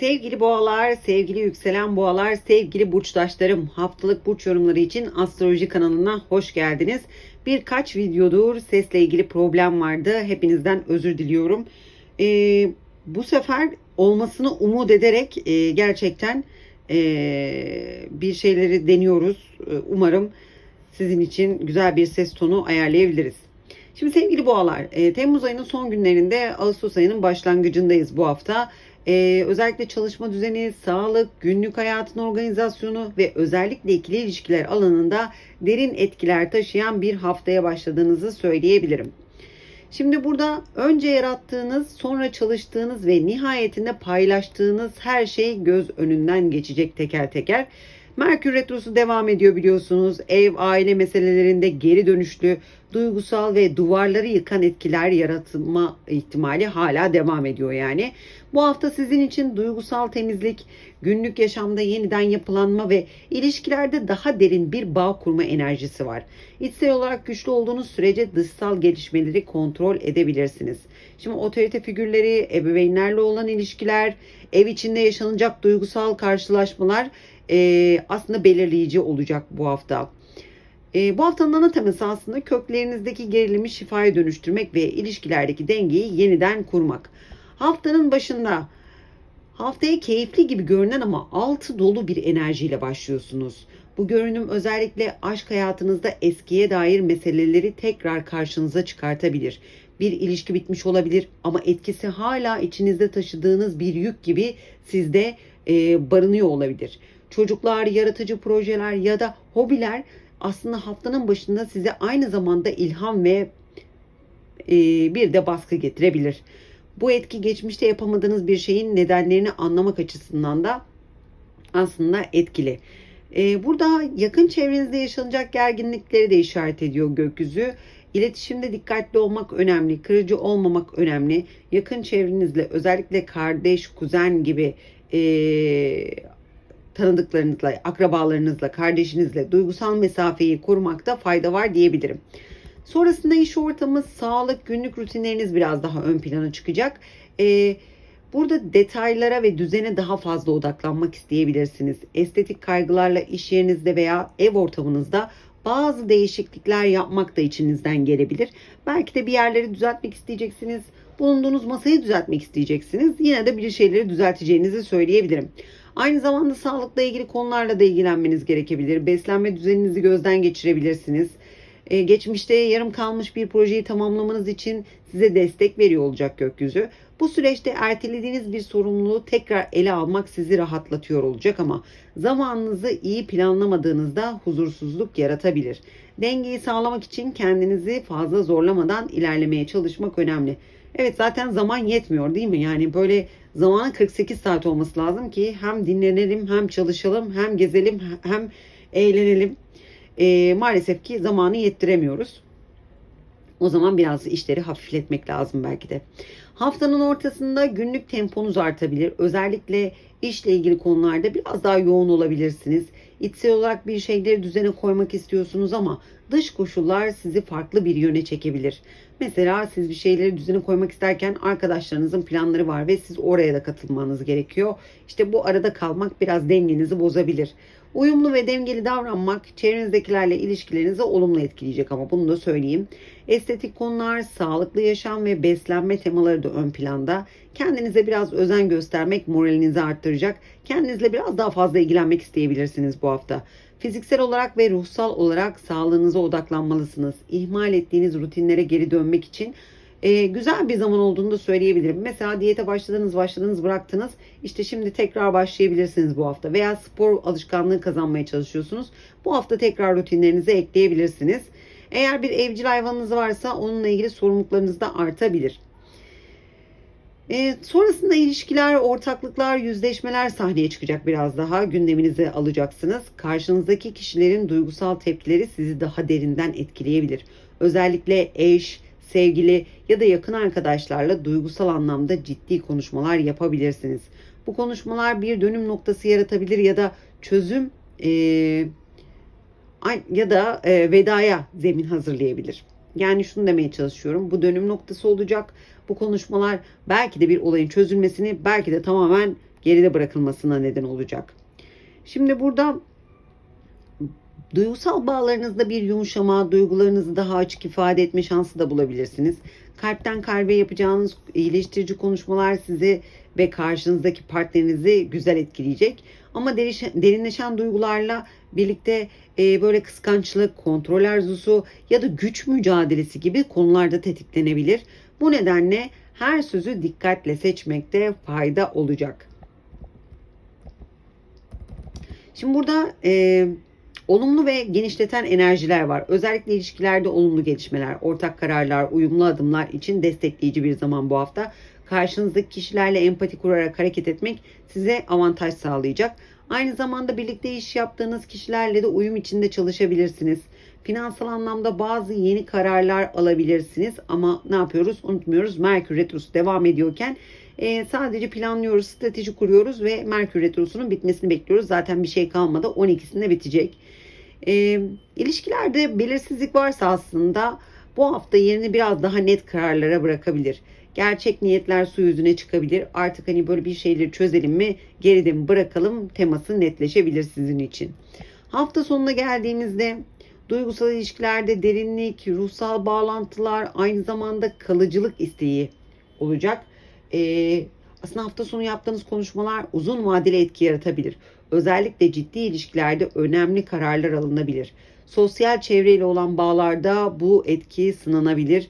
Sevgili boğalar, sevgili yükselen boğalar, sevgili burçtaşlarım haftalık burç yorumları için astroloji kanalına hoş geldiniz. Birkaç videodur sesle ilgili problem vardı. Hepinizden özür diliyorum. Ee, bu sefer olmasını umut ederek e, gerçekten e, bir şeyleri deniyoruz. E, Umarım sizin için güzel bir ses tonu ayarlayabiliriz. Şimdi sevgili boğalar, e, Temmuz ayının son günlerinde Ağustos ayının başlangıcındayız bu hafta. E, özellikle çalışma düzeni, sağlık, günlük hayatın organizasyonu ve özellikle ikili ilişkiler alanında derin etkiler taşıyan bir haftaya başladığınızı söyleyebilirim. Şimdi burada önce yarattığınız, sonra çalıştığınız ve nihayetinde paylaştığınız her şey göz önünden geçecek teker teker. Merkür Retrosu devam ediyor biliyorsunuz. Ev, aile meselelerinde geri dönüşlü, duygusal ve duvarları yıkan etkiler yaratma ihtimali hala devam ediyor yani. Bu hafta sizin için duygusal temizlik, günlük yaşamda yeniden yapılanma ve ilişkilerde daha derin bir bağ kurma enerjisi var. İçsel olarak güçlü olduğunuz sürece dışsal gelişmeleri kontrol edebilirsiniz. Şimdi otorite figürleri, ebeveynlerle olan ilişkiler, ev içinde yaşanacak duygusal karşılaşmalar e, aslında belirleyici olacak bu hafta. E, bu haftanın ana teması aslında köklerinizdeki gerilimi şifaya dönüştürmek ve ilişkilerdeki dengeyi yeniden kurmak. Haftanın başında haftaya keyifli gibi görünen ama altı dolu bir enerjiyle başlıyorsunuz. Bu görünüm özellikle aşk hayatınızda eskiye dair meseleleri tekrar karşınıza çıkartabilir. Bir ilişki bitmiş olabilir ama etkisi hala içinizde taşıdığınız bir yük gibi sizde e, barınıyor olabilir. Çocuklar, yaratıcı projeler ya da hobiler aslında haftanın başında size aynı zamanda ilham ve e, bir de baskı getirebilir. Bu etki geçmişte yapamadığınız bir şeyin nedenlerini anlamak açısından da aslında etkili. E, burada yakın çevrenizde yaşanacak gerginlikleri de işaret ediyor gökyüzü. İletişimde dikkatli olmak önemli, kırıcı olmamak önemli. Yakın çevrenizle özellikle kardeş, kuzen gibi e, tanıdıklarınızla, akrabalarınızla, kardeşinizle duygusal mesafeyi korumakta fayda var diyebilirim. Sonrasında iş ortamı, sağlık, günlük rutinleriniz biraz daha ön plana çıkacak. Ee, burada detaylara ve düzene daha fazla odaklanmak isteyebilirsiniz. Estetik kaygılarla iş yerinizde veya ev ortamınızda bazı değişiklikler yapmak da içinizden gelebilir. Belki de bir yerleri düzeltmek isteyeceksiniz. Bulunduğunuz masayı düzeltmek isteyeceksiniz. Yine de bir şeyleri düzelteceğinizi söyleyebilirim. Aynı zamanda sağlıkla ilgili konularla da ilgilenmeniz gerekebilir. Beslenme düzeninizi gözden geçirebilirsiniz. Ee, geçmişte yarım kalmış bir projeyi tamamlamanız için size destek veriyor olacak gökyüzü. Bu süreçte ertelediğiniz bir sorumluluğu tekrar ele almak sizi rahatlatıyor olacak ama zamanınızı iyi planlamadığınızda huzursuzluk yaratabilir. Dengeyi sağlamak için kendinizi fazla zorlamadan ilerlemeye çalışmak önemli. Evet zaten zaman yetmiyor değil mi? Yani böyle zamanın 48 saat olması lazım ki hem dinlenelim hem çalışalım hem gezelim hem eğlenelim. E, maalesef ki zamanı yettiremiyoruz. O zaman biraz işleri hafifletmek lazım belki de. Haftanın ortasında günlük temponuz artabilir. Özellikle işle ilgili konularda biraz daha yoğun olabilirsiniz. İçsel olarak bir şeyleri düzene koymak istiyorsunuz ama dış koşullar sizi farklı bir yöne çekebilir. Mesela siz bir şeyleri düzene koymak isterken arkadaşlarınızın planları var ve siz oraya da katılmanız gerekiyor. İşte bu arada kalmak biraz dengenizi bozabilir. Uyumlu ve dengeli davranmak çevrenizdekilerle ilişkilerinizi olumlu etkileyecek ama bunu da söyleyeyim. Estetik konular, sağlıklı yaşam ve beslenme temaları da ön planda. Kendinize biraz özen göstermek moralinizi arttıracak. Kendinizle biraz daha fazla ilgilenmek isteyebilirsiniz bu hafta. Fiziksel olarak ve ruhsal olarak sağlığınıza odaklanmalısınız. İhmal ettiğiniz rutinlere geri dönmek için e, güzel bir zaman olduğunu da söyleyebilirim. Mesela diyete başladınız, başladınız, bıraktınız. İşte şimdi tekrar başlayabilirsiniz bu hafta. Veya spor alışkanlığı kazanmaya çalışıyorsunuz. Bu hafta tekrar rutinlerinize ekleyebilirsiniz. Eğer bir evcil hayvanınız varsa onunla ilgili sorumluluklarınız da artabilir. E, sonrasında ilişkiler, ortaklıklar, yüzleşmeler sahneye çıkacak biraz daha. Gündeminize alacaksınız. Karşınızdaki kişilerin duygusal tepkileri sizi daha derinden etkileyebilir. Özellikle eş, sevgili ya da yakın arkadaşlarla duygusal anlamda ciddi konuşmalar yapabilirsiniz. Bu konuşmalar bir dönüm noktası yaratabilir ya da çözüm e, ya da e, vedaya zemin hazırlayabilir. Yani şunu demeye çalışıyorum. Bu dönüm noktası olacak. Bu konuşmalar belki de bir olayın çözülmesini, belki de tamamen geride bırakılmasına neden olacak. Şimdi burada duygusal bağlarınızda bir yumuşama, duygularınızı daha açık ifade etme şansı da bulabilirsiniz. Kalpten kalbe yapacağınız iyileştirici konuşmalar sizi ve karşınızdaki partnerinizi güzel etleyecek. Ama derinleşen duygularla birlikte e, böyle kıskançlık, kontrol arzusu ya da güç mücadelesi gibi konularda tetiklenebilir. Bu nedenle her sözü dikkatle seçmekte fayda olacak. Şimdi burada e, olumlu ve genişleten enerjiler var. Özellikle ilişkilerde olumlu gelişmeler, ortak kararlar, uyumlu adımlar için destekleyici bir zaman bu hafta. Karşınızdaki kişilerle empati kurarak hareket etmek size avantaj sağlayacak. Aynı zamanda birlikte iş yaptığınız kişilerle de uyum içinde çalışabilirsiniz. Finansal anlamda bazı yeni kararlar alabilirsiniz ama ne yapıyoruz? Unutmuyoruz. Merkür Retrosu devam ediyorken e, sadece planlıyoruz, strateji kuruyoruz ve Merkür Retrosu'nun bitmesini bekliyoruz. Zaten bir şey kalmadı. 12'sinde bitecek. E, ilişkilerde belirsizlik varsa aslında bu hafta yerini biraz daha net kararlara bırakabilir. Gerçek niyetler su yüzüne çıkabilir. Artık hani böyle bir şeyleri çözelim mi, geride mi bırakalım teması netleşebilir sizin için. Hafta sonuna geldiğimizde duygusal ilişkilerde derinlik, ruhsal bağlantılar, aynı zamanda kalıcılık isteği olacak. Ee, aslında hafta sonu yaptığınız konuşmalar uzun vadeli etki yaratabilir. Özellikle ciddi ilişkilerde önemli kararlar alınabilir. Sosyal çevreyle olan bağlarda bu etki sınanabilir.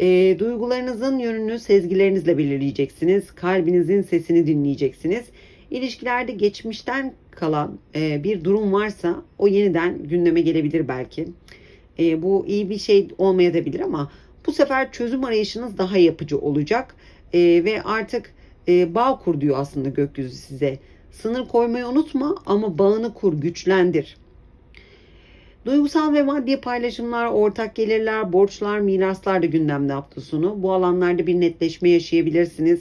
E, duygularınızın yönünü sezgilerinizle belirleyeceksiniz. Kalbinizin sesini dinleyeceksiniz. İlişkilerde geçmişten kalan e, bir durum varsa o yeniden gündeme gelebilir belki. E, bu iyi bir şey olmayabilir ama bu sefer çözüm arayışınız daha yapıcı olacak. E, ve artık e, bağ kur diyor aslında gökyüzü size. Sınır koymayı unutma ama bağını kur, güçlendir. Duygusal ve maddi paylaşımlar, ortak gelirler, borçlar, miraslar da gündemde hafta sonu. Bu alanlarda bir netleşme yaşayabilirsiniz.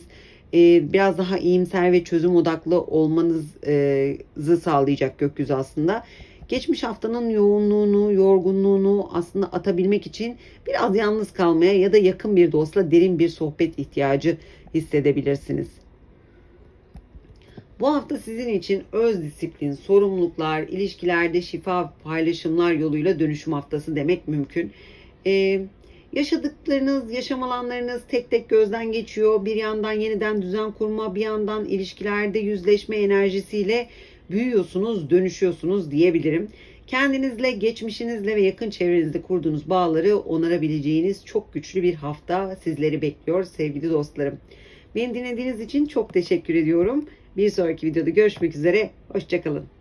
Ee, biraz daha iyimser ve çözüm odaklı olmanızı sağlayacak gökyüzü aslında. Geçmiş haftanın yoğunluğunu, yorgunluğunu aslında atabilmek için biraz yalnız kalmaya ya da yakın bir dostla derin bir sohbet ihtiyacı hissedebilirsiniz. Bu hafta sizin için öz disiplin, sorumluluklar, ilişkilerde şifa paylaşımlar yoluyla dönüşüm haftası demek mümkün. Ee, yaşadıklarınız, yaşam alanlarınız tek tek gözden geçiyor. Bir yandan yeniden düzen kurma, bir yandan ilişkilerde yüzleşme enerjisiyle büyüyorsunuz, dönüşüyorsunuz diyebilirim. Kendinizle, geçmişinizle ve yakın çevrenizde kurduğunuz bağları onarabileceğiniz çok güçlü bir hafta sizleri bekliyor sevgili dostlarım. Beni dinlediğiniz için çok teşekkür ediyorum. Bir sonraki videoda görüşmek üzere. Hoşçakalın.